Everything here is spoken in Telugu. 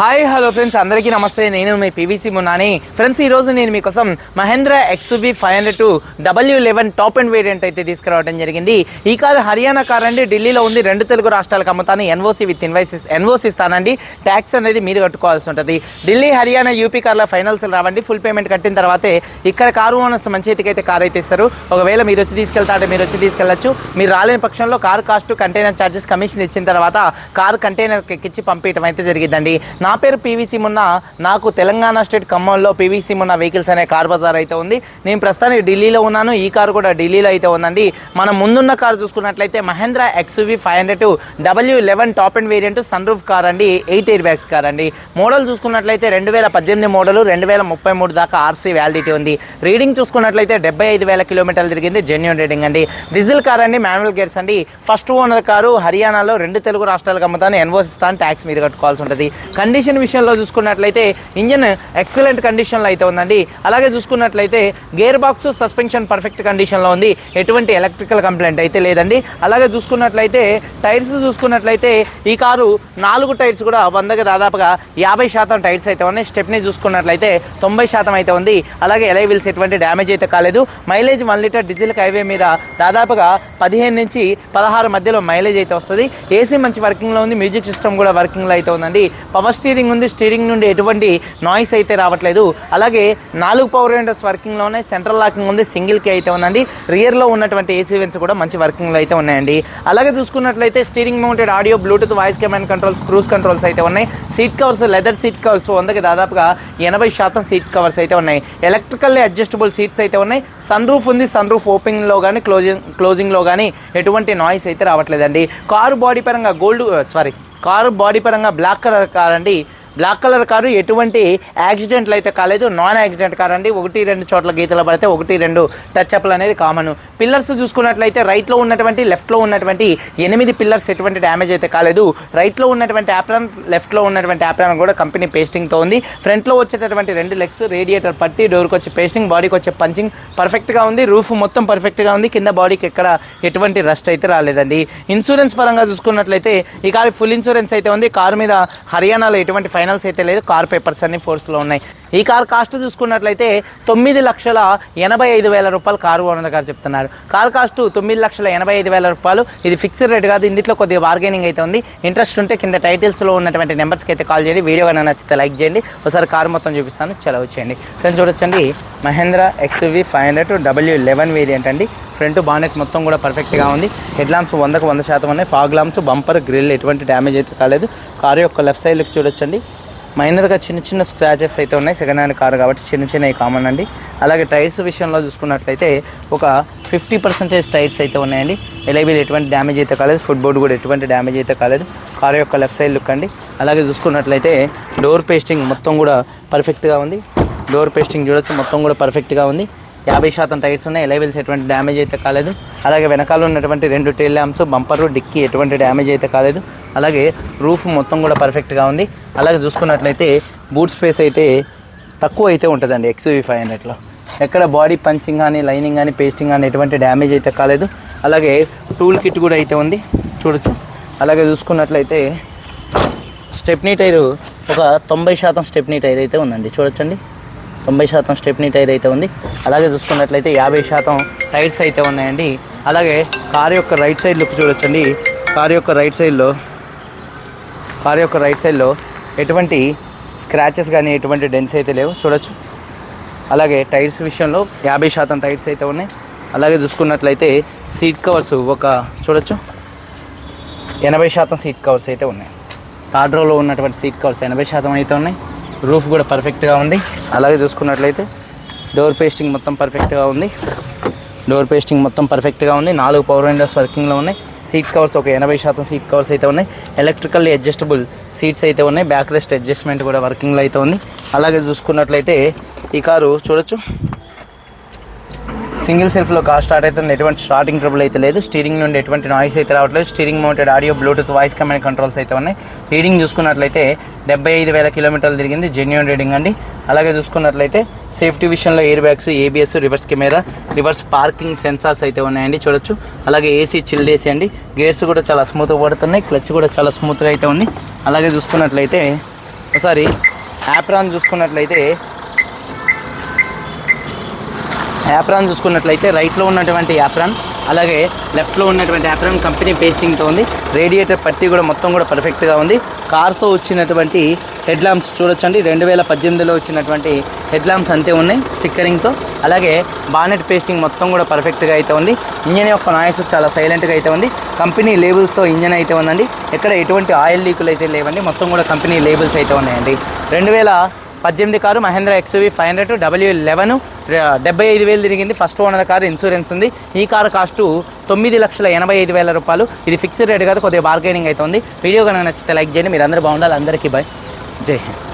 హాయ్ హలో ఫ్రెండ్స్ అందరికీ నమస్తే. నేను మీ పీవీసీ మున్నాని ఫ్రెండ్స్ ఈ రోజు నేను మీకోసం Mahindra X B five hundred two W eleven top end variant అయితే తీసుకురావడం జరిగింది. ఈ కారు హర్యానా కార్ అండి. ఢిల్లీలో ఉంది. రెండు తెలుగు రాష్ట్రాలకు అమ్ముతాను. ఎన్ఓసి విత్ ఇన్వైస్ ఎన్ఓసి ఇస్తానండి ట్యాక్స్ అనేది మీరు కట్టుకోవాల్సి ఉంటుంది. ఢిల్లీ హర్యానా యూపీ కార్ల ఫైనల్స్ రావండి. ఫుల్ పేమెంట్ కట్టిన తర్వాతే ఇక్కడ కారు ఓనర్స్ మంచి అయితే కార్ అయితే ఇస్తారు. ఒకవేళ మీరు వచ్చి తీసుకెళ్తారంటే మీరు వచ్చి తీసుకెళ్ళచ్చు. మీరు రాలేని పక్షంలో car cost container charges commission ఇచ్చిన తర్వాత కార్ కంటైనర్ ఎక్కించి పంపించడం అయితే జరిగిందండి నా నా పేరు పీవీసీ మున్న నాకు తెలంగాణ స్టేట్ ఖమ్మంలో పీవీసీ మున్న వెహికల్స్ అనే కార్ బజార్ అయితే ఉంది. నేను ప్రస్తుతానికి ఢిల్లీలో ఉన్నాను ఈ కారు కూడా ఢిల్లీలో అయితే ఉందండి. మనం ముందున్న కార్ చూసుకున్నట్లయితే Mahindra X V five hundred W eleven top end variant sun roof car అండి ఎయిట్ ఎయిర్ బ్యాగ్స్ కార్ అండి. మోడల్ చూసుకున్నట్లయితే రెండు వేల పద్దెనిమిది మోడల్ రెండు వేల ముప్పై మూడు దాకా ఆర్సీ వ్యాలిడిటీ ఉంది. రీడింగ్ చూసుకున్నట్లయితే డెబ్బై ఐదు వేల కిలోమీటర్లు తిరిగింది జెన్యున్ రీడింగ్ అండి. డీజిల్ కార్ అండి మాన్యువల్ గేట్స్ అండి. ఫస్ట్ ఓనర్ కారు హర్యానాలో రెండు తెలుగు రాష్ట్రాలకు అమ్ముతాను ఎన్వోసిస్తాను ట్యాక్స్ మీరు కట్టుకోవాల్సి ఉంటుంది. కండిషన్ విషయంలో చూసుకున్నట్లయితే ఇంజన్ ఎక్సలెంట్ కండిషన్లో అయితే ఉందండి. అలాగే చూసుకున్నట్లయితే గేర్ బాక్స్ సస్పెన్షన్ పర్ఫెక్ట్ కండిషన్లో ఉంది. ఎటువంటి ఎలక్ట్రికల్ కంప్లైంట్ అయితే లేదండి. అలాగే చూసుకున్నట్లయితే టైర్స్ చూసుకున్నట్లయితే ఈ కారు నాలుగు టైర్స్ కూడా వందకి దాదాపుగా యాభై శాతం టైర్స్ అయితే ఉన్నాయి. స్టెప్ని చూసుకున్నట్లయితే తొంభై శాతం అయితే ఉంది. అలాగే ఎలైవిల్స్ ఎటువంటి డ్యామేజ్ అయితే కాలేదు. Mileage one litre diesel highway మీద దాదాపుగా పదిహేను నుంచి పదహారు మధ్యలో మైలేజ్ అయితే వస్తుంది. ఏసీ మంచి వర్కింగ్లో ఉంది. మ్యూజిక్ సిస్టమ్ కూడా వర్కింగ్లో అయితే ఉందండి. పవర్ స్టీరింగ్ ఉంది స్టీరింగ్ నుండి ఎటువంటి నాయిస్ అయితే రావట్లేదు. అలాగే నాలుగు పవర్ విండోస్ వర్కింగ్లో ఉన్నాయి సెంట్రల్ లాకింగ్ ఉంది సింగిల్కి అయితే ఉందండి. రియర్లో ఉన్నటువంటి ఏసీ వెన్స్ కూడా మంచి వర్కింగ్లో అయితే ఉన్నాయండి. అలాగే చూసుకున్నట్లయితే steering mounted audio Bluetooth voice command controls cruise controls అయితే ఉన్నాయి. Seat covers leather seat covers వందకి దాదాపుగా ఎనభై శాతం సీట్ కవర్స్ అయితే ఉన్నాయి. ఎలక్ట్రికల్లీ అడ్జస్టబుల్ సీట్స్ అయితే ఉన్నాయి. సన్ రూఫ్ ఉంది సన్ రూఫ్ ఓపెనింగ్లో కానీ క్లోజింగ్ క్లోజింగ్లో కానీ ఎటువంటి నాయిస్ అయితే రావట్లేదండి. కారు బాడీ పరంగా గోల్డ్ సారీ కారు బాడీ పరంగా బ్లాక్ కలర్ కార్ అండి. బ్లాక్ కలర్ కారు ఎటువంటి యాక్సిడెంట్లు అయితే కాలేదు. నాన్ యాక్సిడెంట్ కార్ అండి. ఒకటి రెండు చోట్ల గీతలు పడితే ఒకటి రెండు టచ్ అప్లు అనేది కామన్ పిల్లర్స్ చూసుకున్నట్లయితే రైట్లో ఉన్నటువంటి లెఫ్ట్లో ఉన్నటువంటి ఎనిమిది పిల్లర్స్ ఎటువంటి డ్యామేజ్ అయితే కాలేదు. రైట్లో ఉన్నటువంటి యాప్రాన్ లెఫ్ట్లో ఉన్నటువంటి యాప్రాన్ కూడా కంపెనీ పేస్టింగ్తో ఉంది. ఫ్రంట్లో వచ్చేటటువంటి రెండు లెగ్స్ రేడియేటర్ పట్టి డోర్కి వచ్చే పేస్టింగ్ బాడీకి వచ్చే పంచింగ్ పర్ఫెక్ట్గా ఉంది. రూఫ్ మొత్తం పర్ఫెక్ట్గా ఉంది. కింద బాడీకి ఎక్కడ ఎటువంటి రస్ట్ అయితే రాలేదండి. ఇన్సూరెన్స్ పరంగా చూసుకున్నట్లయితే ఈ కారు ఫుల్ ఇన్సూరెన్స్ అయితే ఉంది. కారు మీద హర్యానాలో ఎటువంటి ఫైనల్స్ అయితే లేదు కార్ పేపర్స్ అన్ని ఫోర్స్లో ఉన్నాయి. ఈ కార్ కాస్ట్ చూసుకున్నట్లయితే తొమ్మిది లక్షల ఎనభై ఐదు వేల రూపాయలు కారు ఓనర్ గారు చెప్తున్నారు. కార్ కాస్ట్ తొమ్మిది లక్షల ఎనభై ఐదు వేల రూపాయలు. ఇది ఫిక్స్డ్ రేట్ కాదు ఇందులో కొద్దిగా బార్గెనింగ్ అయితే ఉంది. ఇంట్రెస్ట్ ఉంటే కింద టైటిల్స్లో ఉన్నటువంటి నెంబర్స్కి అయితే కాల్ చేయండి. వీడియో కన్నా నచ్చితే లైక్ చేయండి. ఒకసారి కార్ మొత్తం చూపిస్తాను చలో వచ్చేయండి ఫ్రెండ్స్ చూడొచ్చండి. Mahindra X V five hundred W eleven variant అండి. ఫ్రంట్ బానెట్ మొత్తం కూడా పర్ఫెక్ట్గా ఉంది. హెడ్ ల్యాంప్స్ వందకు వంద శాతం ఉన్నాయి. ఫాగ్ ల్యాంప్స్ బంపర్ గ్రిల్ ఎటువంటి డ్యామేజ్ అయితే కాలేదు. కారు యొక్క లెఫ్ట్ సైడ్ లుక్ చూడొచ్చండి. మైనర్గా చిన్న చిన్న స్క్రాచెస్ అయితే ఉన్నాయి. సెకండ్ హ్యాండ్ కారు కాబట్టి చిన్న చిన్నవి కామన్ అండి. అలాగే టైర్స్ విషయంలో చూసుకున్నట్లయితే ఒక ఫిఫ్టీ పర్సెంటేజ్ టైర్స్ అయితే ఉన్నాయండి. ఎలైబీలు ఎటువంటి డ్యామేజ్ అయితే కాలేదు. ఫుట్ బోర్డు కూడా ఎటువంటి డ్యామేజ్ అయితే కాలేదు. కారు యొక్క లెఫ్ట్ సైడ్ లుక్ అండి. అలాగే చూసుకున్నట్లయితే డోర్ పేస్టింగ్ మొత్తం కూడా పర్ఫెక్ట్గా ఉంది. డోర్ పేస్టింగ్ చూడొచ్చు. మొత్తం కూడా పర్ఫెక్ట్గా ఉంది. యాభై శాతం టైర్స్ ఉన్నాయి. ఎలైవెల్స్ ఎటువంటి డ్యామేజ్ అయితే కాలేదు. అలాగే వెనకాల ఉన్నటువంటి రెండు టైల్ ల్యాంప్స్ బంపర్ డిక్కీ ఎటువంటి డ్యామేజ్ అయితే కాలేదు. అలాగే రూఫ్ మొత్తం కూడా పర్ఫెక్ట్గా ఉంది. అలాగే చూసుకున్నట్లయితే బూట్ స్పేస్ అయితే తక్కువ అయితే ఉంటుందండి ఎక్స్వీ ఫైవ్ హండ్రెడ్లో ఎక్కడ బాడీ పంచింగ్ కానీ లైనింగ్ కానీ పేస్టింగ్ కానీ ఎటువంటి డ్యామేజ్ అయితే కాలేదు. అలాగే టూల్ కిట్ కూడా అయితే ఉంది. చూడొచ్చు. అలాగే చూసుకున్నట్లయితే స్టెప్నీ టైరు ఒక తొంభై శాతం స్టెప్నీ టైర్ అయితే ఉందండి. చూడొచ్చండి. తొంభై శాతం స్టెప్నీ టైర్ అయితే ఉంది. అలాగే చూసుకున్నట్లయితే యాభై శాతం టైర్స్ అయితే ఉన్నాయండి. అలాగే కార్ యొక్క రైట్ సైడ్ లుక్ చూడొచ్చండి. కార్ యొక్క రైట్ సైడ్లో కార్ యొక్క రైట్ సైడ్లో ఎటువంటి స్క్రాచెస్ కానీ ఎటువంటి డెన్స్ అయితే లేవు. చూడొచ్చు. అలాగే టైర్స్ విషయంలో యాభై శాతం టైర్స్ అయితే ఉన్నాయి. అలాగే చూసుకున్నట్లయితే సీట్ కవర్స్ ఒక చూడొచ్చు. ఎనభై శాతం సీట్ కవర్స్ అయితే ఉన్నాయి. థర్డ్ రోలో ఉన్నటువంటి సీట్ కవర్స్ ఎనభై శాతం అయితే ఉన్నాయి. రూఫ్ కూడా పర్ఫెక్ట్గా ఉంది. అలాగే చూసుకున్నట్లయితే డోర్ పేస్టింగ్ మొత్తం పర్ఫెక్ట్గా ఉంది. డోర్ పేస్టింగ్ మొత్తం పర్ఫెక్ట్గా ఉంది. నాలుగు పవర్ విండోస్ వర్కింగ్లో ఉన్నాయి. సీట్ కవర్స్ ఒక ఎనభై శాతం సీట్ కవర్స్ అయితే ఉన్నాయి. ఎలక్ట్రికల్లీ అడ్జస్టబుల్ సీట్స్ అయితే ఉన్నాయి. బ్యాక్ రెస్ట్ అడ్జస్ట్మెంట్ కూడా వర్కింగ్లో అయితే ఉంది. అలాగే చూసుకున్నట్లయితే ఈ కారు చూడొచ్చు. సింగిల్ సెల్ఫ్లో కార్ స్టార్ట్ అవుతుంది. ఎటువంటి స్టార్టింగ్ ట్రబుల్ అయితే లేదు. స్టీరింగ్ నుండి ఎటువంటి నాయిస్ అయితే రావట్లేదు. Steering mounted audio Bluetooth voice command controls అయితే ఉన్నాయి. రీడింగ్ చూసుకున్నట్లయితే డెబ్బై ఐదు వేల కిలోమీటర్లు తిరిగింది. జెన్యున్ రీడింగ్ అండి. అలాగే చూసుకున్నట్లయితే సేఫ్టీ విషయంలో air bags ABS reverse camera reverse parking sensors అయితే ఉన్నాయండి. చూడొచ్చు. అలాగే ఏసీ చిల్డ్ ఏసీ అండి. గేర్స్ కూడా చాలా స్మూత్గా పడుతున్నాయి. క్లచ్ కూడా చాలా స్మూత్గా అయితే ఉంది. అలాగే చూసుకున్నట్లయితే ఒకసారి యాప్రాన్ చూసుకున్నట్లయితే యాప్రాన్ చూసుకున్నట్లయితే రైట్లో ఉన్నటువంటి యాప్రాన్ అలాగే లెఫ్ట్లో ఉన్నటువంటి యాప్రాన్ కంపెనీ పేస్టింగ్తో ఉంది. రేడియేటర్ పట్టి కూడా మొత్తం కూడా పర్ఫెక్ట్గా ఉంది. కార్తో వచ్చినటువంటి హెడ్ ల్యాంప్స్ చూడొచ్చండి. రెండు వేల పద్దెనిమిదిలో వచ్చినటువంటి హెడ్ ల్యాంప్స్ అంతే ఉన్నాయి స్టిక్కరింగ్తో. అలాగే బానెట్ పేస్టింగ్ మొత్తం కూడా పర్ఫెక్ట్గా అయితే ఉంది. ఇంజన్ యొక్క నాయిస్ చాలా సైలెంట్గా అయితే ఉంది. కంపెనీ లేబుల్స్తో ఇంజన్ అయితే ఉందండి. ఎక్కడ ఎటువంటి ఆయిల్ లీకులు అయితే లేవండి. మొత్తం కూడా కంపెనీ లేబుల్స్ అయితే ఉన్నాయండి. రెండు వేల పద్దెనిమిది car Mahindra X V five hundred W eleven. డెబ్బై ఐదు వేలు తిరిగింది. ఫస్ట్ ఓనర్ కారు ఇన్సూరెన్స్ ఉంది. ఈ కారు కాస్ట్ తొమ్మిది లక్షల ఎనభై ఐదు వేల రూపాయలు. ఇది ఫిక్స్డ్ రేట్ కాదు కొద్దిగా బార్గెనింగ్ అయితే ఉంది. వీడియో కనుక నచ్చితే లైక్ చేయండి. మీరు అందరూ బాగుండాలి. అందరికీ బాయ్ జై హింద్.